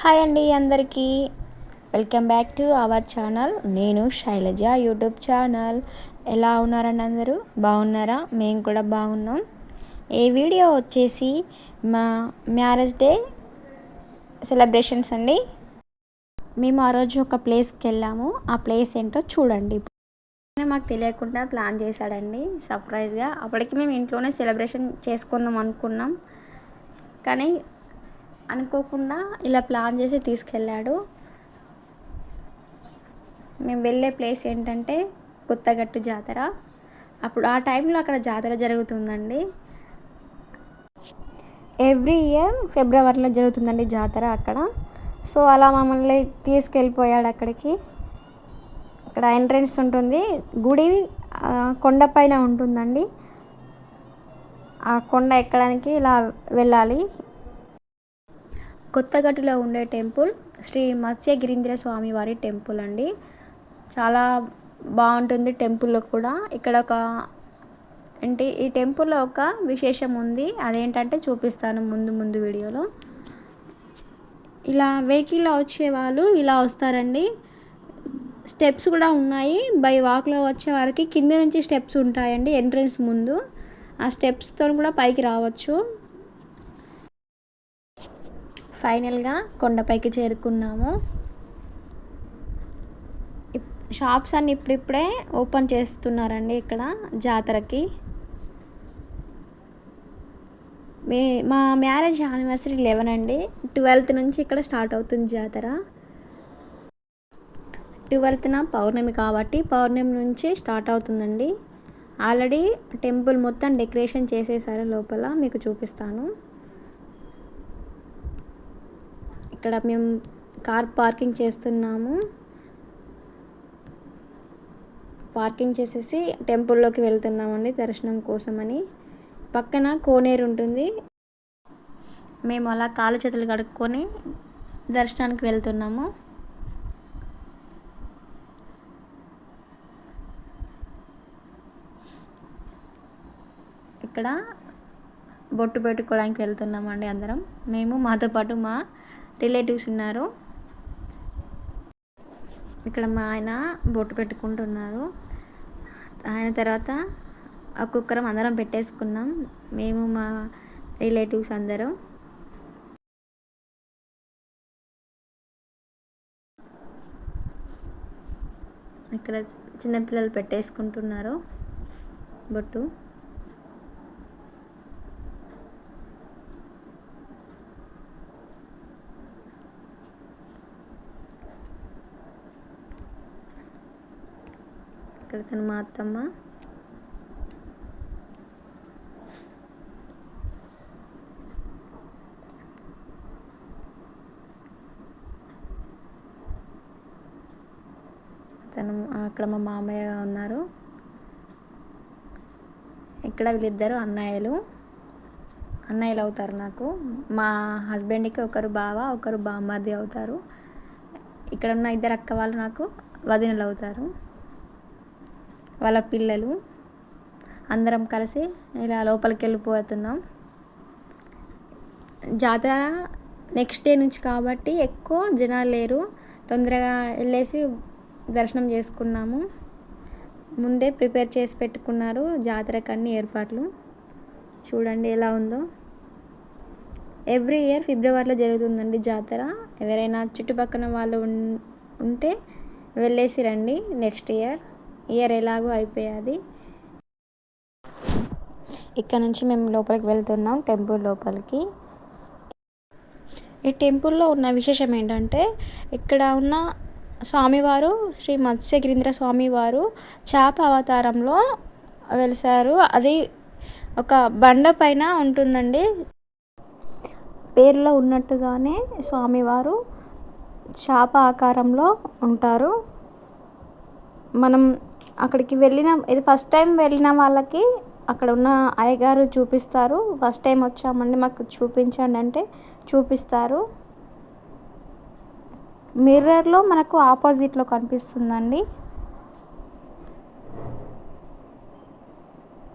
Hi అండి అందరికీ. Welcome back to our channel నేను శైలజ యూట్యూబ్ ఛానల్ ఎలా ఉన్నారండి అందరూ? బాగున్నారా? మేము కూడా బాగున్నాం. ఈ వీడియో వచ్చేసి మా మ్యారేజ్ డే సెలబ్రేషన్స్ అండి. మేము ఆ రోజు ఒక ప్లేస్కి వెళ్ళాము. ఆ ప్లేస్ ఏంటో చూడండి. మాకు తెలియకుండా ప్లాన్ చేశాడండి సర్ప్రైజ్గా అప్పటికి మేము ఇంట్లోనే సెలబ్రేషన్ చేసుకుందాం అనుకున్నాం. కానీ అనుకోకుండా ఇలా ప్లాన్ చేసి తీసుకెళ్ళాడు. మేము వెళ్ళే ప్లేస్ ఏంటంటే కొత్తగట్టు జాతర. అప్పుడు ఆ టైంలో అక్కడ జాతర జరుగుతుందండి. ఎవ్రీ ఇయర్ ఫిబ్రవరిలో జరుగుతుందండి జాతర అక్కడ. సో అలా మమ్మల్ని తీసుకెళ్ళిపోయాడు అక్కడికి. అక్కడ ఎంట్రన్స్ ఉంటుంది. గుడి కొండపైన ఉంటుందండి. ఆ కొండ ఎక్కడానికి ఇలా వెళ్ళాలి. కొత్తగట్టులో ఉండే టెంపుల్ శ్రీ మత్స్యగిరీంద్ర స్వామి వారి టెంపుల్ అండి. చాలా బాగుంటుంది టెంపుల్లో కూడా. ఇక్కడ ఒక అంటే ఈ టెంపుల్లో ఒక విశేషం ఉంది. అదేంటంటే చూపిస్తాను ముందు ముందు వీడియోలో. ఇలా వెహికల్లో వచ్చే వాళ్ళు ఇలా వస్తారండి. స్టెప్స్ కూడా ఉన్నాయి. బై వాక్లో వచ్చే వారికి కింద నుంచి స్టెప్స్ ఉంటాయండి ఎంట్రన్స్ ముందు. ఆ స్టెప్స్తో కూడా పైకి రావచ్చు. ఫైనల్గా కొండపైకి చేరుకున్నాము. ఇప్- షాప్స్ అన్ని ఇప్పుడిప్పుడే ఓపెన్ చేస్తున్నారండి ఇక్కడ జాతరకి. మే మా మ్యారేజ్ యానివర్సరీ లెవెన్ అండి. ట్వెల్త్ నుంచి ఇక్కడ స్టార్ట్ అవుతుంది జాతర. ట్వెల్త్న పౌర్ణమి కాబట్టి పౌర్ణమి నుంచి స్టార్ట్ అవుతుందండి. ఆల్రెడీ టెంపుల్ మొత్తం డెకరేషన్ చేసేసారు లోపల మీకు చూపిస్తాను. ఇక్కడ మేము కార్ పార్కింగ్ చేస్తున్నాము. పార్కింగ్ చేసేసి టెంపుల్లోకి వెళ్తున్నామండి దర్శనం కోసమని. పక్కన కోనేరు ఉంటుంది. మేము అలా కాలు చేతులు కడుక్కొని దర్శనానికి వెళ్తున్నాము. ఇక్కడ బొట్టు పెట్టుకోవడానికి వెళ్తున్నామండి అందరం. మేము మాతో పాటు మా రిలేటివ్స్ ఉన్నారు. ఇక్కడ మా ఆయన బొట్టు పెట్టుకుంటున్నారు. ఆయన తర్వాత ఒక్కొక్కరం అందరం పెట్టేసుకున్నాం. మేము మా రిలేటివ్స్ అందరం. ఇక్కడ చిన్నపిల్లలు పెట్టేసుకుంటున్నారు బొట్టు. ఇక్కడ తను మా అత్తమ్మ. తను అక్కడ మా మామయ్య ఉన్నారు. ఇక్కడ వీళ్ళిద్దరు అన్నయ్యలు. అన్నయ్యలు అవుతారు నాకు. మా హస్బెండ్కి ఒకరు బావ ఒకరు బామ్మర్ది అవుతారు. ఇక్కడ ఉన్న ఇద్దరు అక్క వాళ్ళు నాకు వదినలు అవుతారు. వాళ్ళ పిల్లలు అందరం కలిసి ఇలా లోపలికి వెళ్ళిపోతున్నాం. జాతర నెక్స్ట్ డే నుంచి కాబట్టి ఎక్కువ జనాలు లేరు. తొందరగా వెళ్ళేసి దర్శనం చేసుకున్నాము. ముందే ప్రిపేర్ చేసి పెట్టుకున్నారు జాతరకు అన్ని ఏర్పాట్లు. చూడండి ఎలా ఉందో. ఎవ్రీ ఇయర్ ఫిబ్రవరిలో జరుగుతుందండి జాతర. ఎవరైనా చుట్టుపక్కల వాళ్ళు ఉంటే వెళ్ళేసి రండి నెక్స్ట్ ఇయర్ ఇయర్ ఎలాగో అయిపోయాది. ఇక్కడ నుంచి మేము లోపలికి వెళ్తున్నాం టెంపుల్ లోపలికి. ఈ టెంపుల్లో ఉన్న విశేషం ఏంటంటే ఇక్కడ ఉన్న స్వామివారు శ్రీ మత్స్యగిరీంద్ర స్వామివారు చేప అవతారంలో వెలిసారు. అది ఒక బండ పైన ఉంటుందండి. పేరులో ఉన్నట్టుగానే స్వామివారు చేప ఆకారంలో ఉంటారు. మనం అక్కడికి వెళ్ళిన ఇది ఫస్ట్ టైం వెళ్ళిన వాళ్ళకి అక్కడ ఉన్న అయ్యగారు చూపిస్తారు. ఫస్ట్ టైం వచ్చామండి మాకు చూపించండి అంటే చూపిస్తారు. మిర్రర్లో మనకు ఆపోజిట్లో కనిపిస్తుందండి.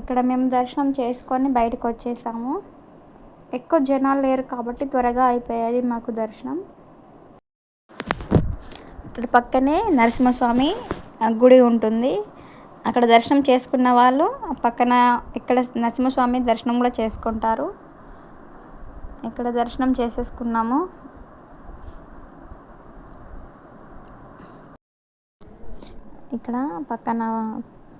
ఇక్కడ మేము దర్శనం చేసుకొని బయటకు వచ్చేసాము. ఎక్కువ జనాలు లేరు కాబట్టి త్వరగా అయిపోయేది మాకు దర్శనం. ఇక్కడ పక్కనే నరసింహస్వామి గుడి ఉంటుంది. అక్కడ దర్శనం చేసుకున్న వాళ్ళు పక్కన ఇక్కడ నరసింహస్వామి దర్శనం కూడా చేసుకుంటారు. ఇక్కడ దర్శనం చేసేసుకున్నాము. ఇక్కడ పక్కన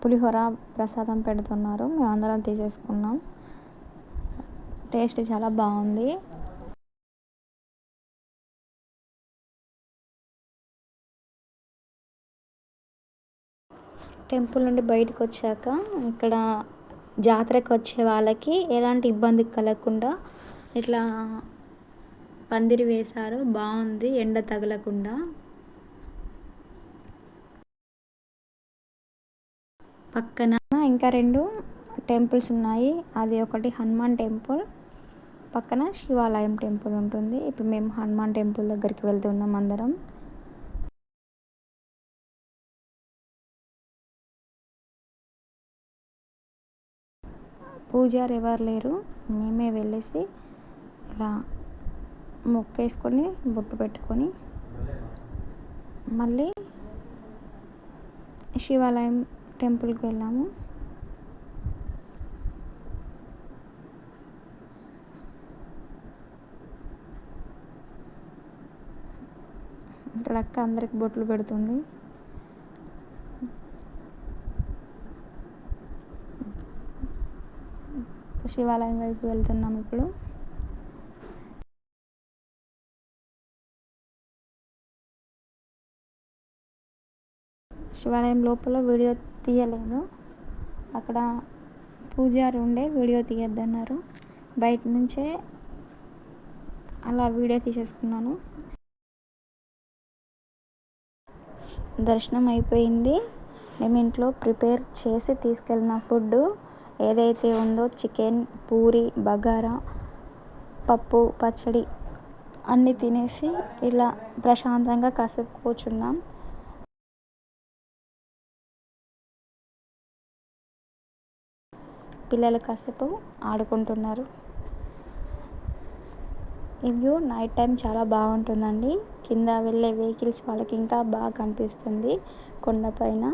పులిహోర ప్రసాదం పెడుతున్నారు. మేము అందరం తీసేసుకున్నాం. టేస్ట్ చాలా బాగుంది. టెంపుల్ నుండి బయటకు వచ్చాక ఇక్కడ జాతరకు వచ్చే వాళ్ళకి ఎలాంటి ఇబ్బంది కలగకుండా ఇట్లా పందిరి వేశారు. బాగుంది. ఎండ తగలకుండా. పక్కన ఇంకా రెండు టెంపుల్స్ ఉన్నాయి. అది ఒకటి హనుమాన్ టెంపుల్ పక్కన శివాలయం టెంపుల్ ఉంటుంది. ఇప్పుడు మేము హనుమాన్ టెంపుల్ దగ్గరికి వెళ్తున్నాం అందరం. పూజారి ఎవరు లేరు. మేమే వెళ్ళేసి ఇలా మొక్కేసుకొని బొట్టు పెట్టుకొని మళ్ళీ శివాలయం టెంపుల్కి వెళ్ళాము. ఇక్కడ అక్క అందరికి బొట్లు పెడుతుంది. శివాలయం వైపు వెళ్తున్నాం ఇప్పుడు. శివాలయం లోపల వీడియో తీయలేదు. అక్కడ పూజారి ఉండే వీడియో తీయొద్దన్నారు. బయట నుంచే అలా వీడియో తీసేసుకున్నాను. దర్శనం అయిపోయింది. మేము ఇంట్లో ప్రిపేర్ చేసి తీసుకెళ్ళిన ఫుడ్ ఏదైతే ఉందో చికెన్ పూరి బగారా పప్పు పచ్చడి అన్నీ తినేసి ఇలా ప్రశాంతంగా కాసేపు కూర్చున్నాం. పిల్లలు కాసేపు ఆడుకుంటున్నారు. ఈ వ్యూ నైట్ టైం చాలా బాగుంటుందండి. కింద వెళ్ళే వెహికల్స్ వాళ్ళకి ఇంకా బాగా కనిపిస్తుంది. కొండపైన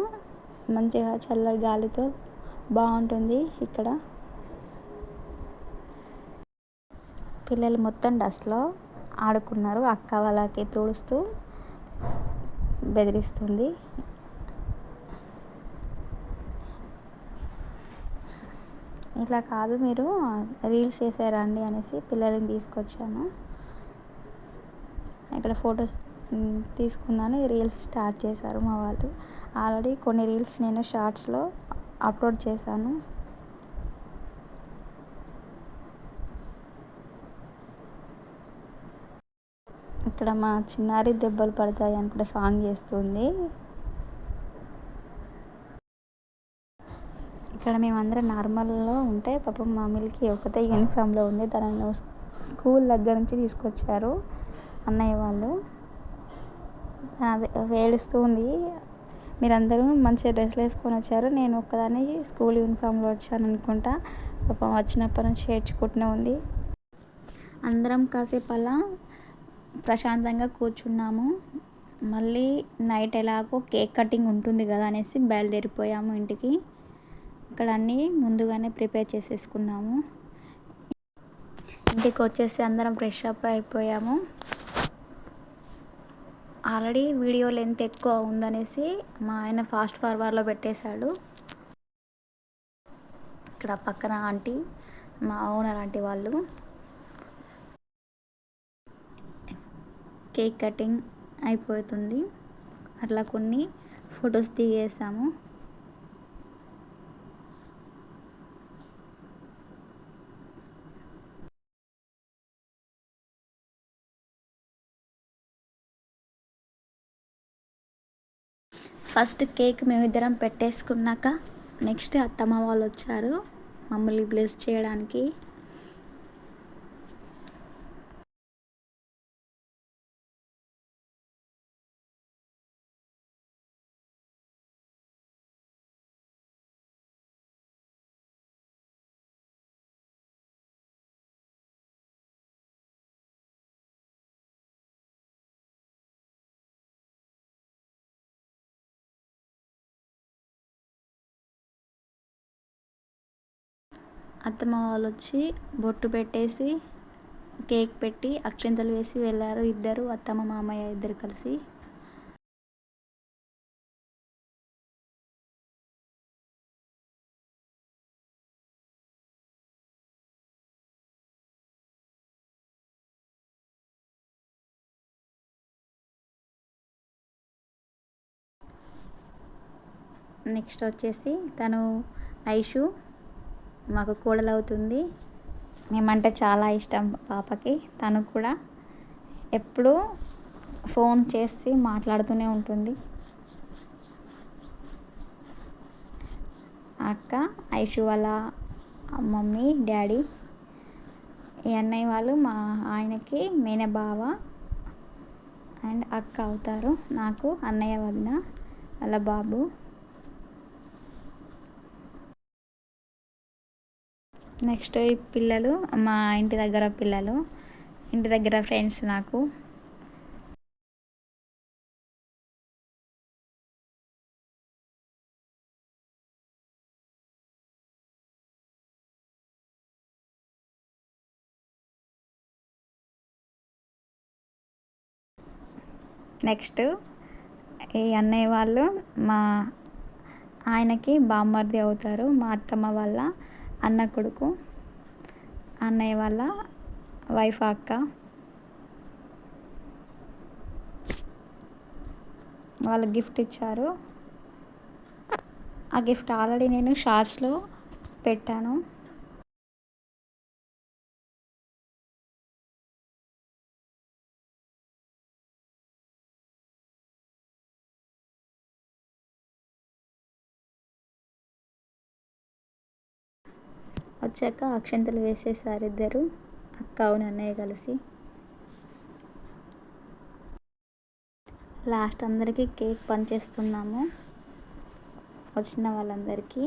మంచిగా చల్లటి గాలితో బాగుంటుంది ఇక్కడ. పిల్లలు మొత్తం డస్ట్లో ఆడుకున్నారు అక్క వాళ్ళకి తుడుస్తూ బెదిరిస్తుంది. ఇట్లా కాదు మీరు రీల్స్ చేసారండి అనేసి పిల్లల్ని తీసుకొచ్చాను. ఇక్కడ ఫొటోస్ తీసుకున్నాను రీల్స్ స్టార్ట్ చేశారు మా వాళ్ళు. ఆల్రెడీ కొన్ని రీల్స్ నేను షార్ట్స్లో అప్లోడ్ చేశాను. ఇక్కడ మా చిన్నారి దెబ్బలు పడతాయి అనుకుంటే సాంగ్ చేస్తుంది. ఇక్కడ మేమందరం నార్మల్లో ఉంటే పాపం మా మిల్కి ఒకటే యూనిఫామ్లో ఉంది. తనను స్కూల్ దగ్గర నుంచి తీసుకొచ్చారు అన్నయ్య వాళ్ళు. అదే వేడుస్తుంది ఉంది మీరందరూ మంచిగా డ్రెస్సులు వేసుకొని వచ్చారు. నేను ఒక్కదాన్ని స్కూల్ యూనిఫామ్లో వచ్చాను అనుకుంటా. పాపం వచ్చినప్పటి నుంచి ఏడ్చుకుంటూనే ఉంది. అందరం కాసేపు అలా ప్రశాంతంగా కూర్చున్నాము. మళ్ళీ నైట్ ఎలాగో కేక్ కటింగ్ ఉంటుంది కదా అనేసి బయలుదేరిపోయాము ఇంటికి. ఇక్కడ అన్నీ ముందుగానే ప్రిపేర్ చేసేసుకున్నాము. ఇంటికి వచ్చేసి అందరం ఫ్రెష్ అప్ అయిపోయాము. ఆల్రెడీ వీడియో లెంత్ ఎక్కువ ఉందనేసి మా ఆయన ఫాస్ట్ ఫార్వర్డ్లో పెట్టేశాడు. ఇక్కడ పక్కన ఆంటీ మా ఓనర్ ఆంటీ వాళ్ళు. కేక్ కటింగ్ అయిపోతుంది. అట్లా కొన్ని ఫొటోస్ దిగేసాము. ఫస్ట్ కేక్ మేమిద్దరం పెట్టేసుకున్నాక నెక్స్ట్ అత్తమ్మ వాళ్ళు వచ్చారు మమ్మల్ని బ్లెస్ చేయడానికి. అత్తమ్మ వాళ్ళు వచ్చి బొట్టు పెట్టేసి కేక్ పెట్టి అక్షింతలు వేసి వెళ్ళారు ఇద్దరు అత్తమ్మ మామయ్య ఇద్దరు కలిసి. నెక్స్ట్ వచ్చేసి తను ఐషు మాకు కోడలు అవుతుంది మేమంటే చాలా ఇష్టం పాపకి. తను కూడా ఎప్పుడూ ఫోన్ చేసి మాట్లాడుతూనే ఉంటుంది. అక్క ఐషు వాళ్ళ మమ్మీ డాడీ ఈ అన్నయ్య వాళ్ళు మా ఆయనకి మేనే బావ అండ్ అక్క అవుతారు. నాకు అన్నయ్య వదిన వాళ్ళ బాబు. నెక్స్ట్ ఈ పిల్లలు మా ఇంటి దగ్గర పిల్లలు ఇంటి దగ్గర ఫ్రెండ్స్ నాకు. నెక్స్ట్ ఈ అన్నయ్య వాళ్ళు మా ఆయనకి బామ్మర్ది అవుతారు మా అత్తమ్మ వాళ్ళ అన్న కొడుకు అన్నయ్య వాళ్ళ వైఫ్ అక్క వాళ్ళు గిఫ్ట్ ఇచ్చారు. ఆ గిఫ్ట్ ఆల్రెడీ నేను షార్ట్స్లో పెట్టాను. వచ్చాక అక్షంతలు వేసేసారు ఇద్దరు అక్క అవును అన్నయ్య కలిసి. లాస్ట్ అందరికీ కేక్ పనిచేస్తున్నాము వచ్చిన వాళ్ళందరికీ.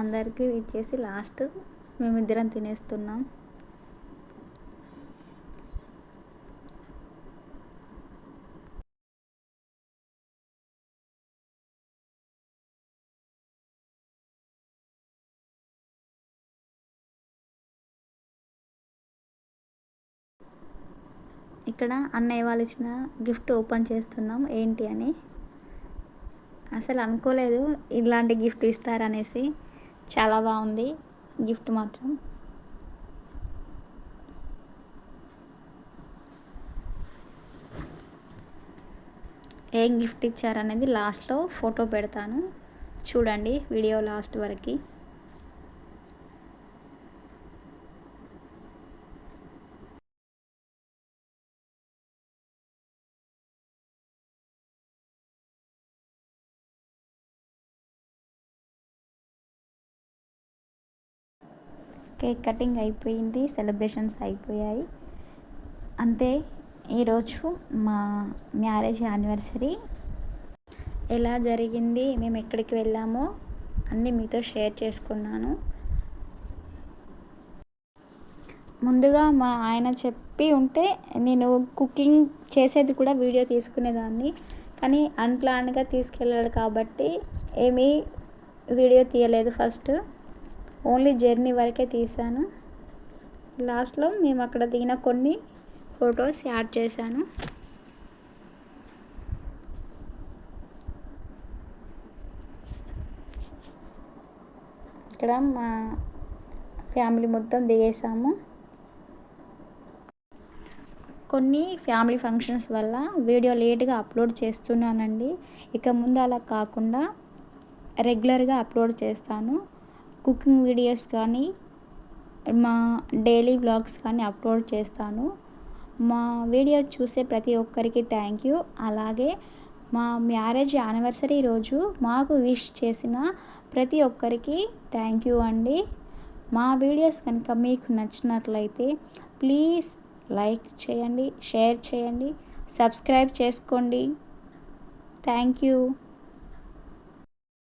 అందరికీ ఇచ్చేసి లాస్ట్ మేమిద్దరం తినేస్తున్నాం. ఇక్కడ అన్నయ్య వాళ్ళు ఇచ్చిన గిఫ్ట్ ఓపెన్ చేస్తున్నాం. ఏంటి అని? అసలు అనుకోలేదు ఇలాంటి గిఫ్ట్ ఇస్తారనేసి. చాలా బాగుంది. గిఫ్ట్ మాత్రం. ఏం గిఫ్ట్ ఇచ్చారనేది లాస్ట్లో ఫోటో పెడతాను. చూడండి వీడియో లాస్ట్ వరకు. కేక్ కటింగ్ అయిపోయింది సెలబ్రేషన్స్ అయిపోయాయి. అంతే ఈరోజు మా మ్యారేజ్ యానివర్సరీ. ఎలా జరిగింది మేము ఎక్కడికి వెళ్ళామో అన్నీ మీతో షేర్ చేసుకున్నాను. ముందుగా మా ఆయన చెప్పి ఉంటే నేను కుకింగ్ చేసేది కూడా వీడియో తీసుకునేదాన్ని. కానీ అన్ప్లాన్గా తీసుకెళ్ళాడు కాబట్టి ఏమీ వీడియో తీయలేదు ఫస్ట్. ఓన్లీ జర్నీ వరకే తీసాను లాస్ట్లో మేము అక్కడ దిగిన కొన్ని ఫొటోస్ యాడ్ చేశాను. ఇక్కడ మా ఫ్యామిలీ మొత్తం దిగేసాము కొన్ని ఫ్యామిలీ ఫంక్షన్స్ వల్ల వీడియో లేట్గా అప్లోడ్ చేస్తున్నానండి. ఇక ముందు అలా కాకుండా రెగ్యులర్గా అప్లోడ్ చేస్తాను. కుకింగ్ వీడియోస్ కానీ మా డైలీ వ్లాగ్స్ కానీ అప్లోడ్ చేస్తాను. మా వీడియో చూసే ప్రతి ఒక్కరికి థ్యాంక్ యూ. అలాగే మా మ్యారేజ్ యానివర్సరీ రోజు మాకు విష్ చేసిన ప్రతి ఒక్కరికి థ్యాంక్ యూ అండి. మా వీడియోస్ కనుక మీకు నచ్చినట్లయితే ప్లీజ్ లైక్ చేయండి షేర్ చేయండి సబ్స్క్రైబ్ చేసుకోండి. Thank you.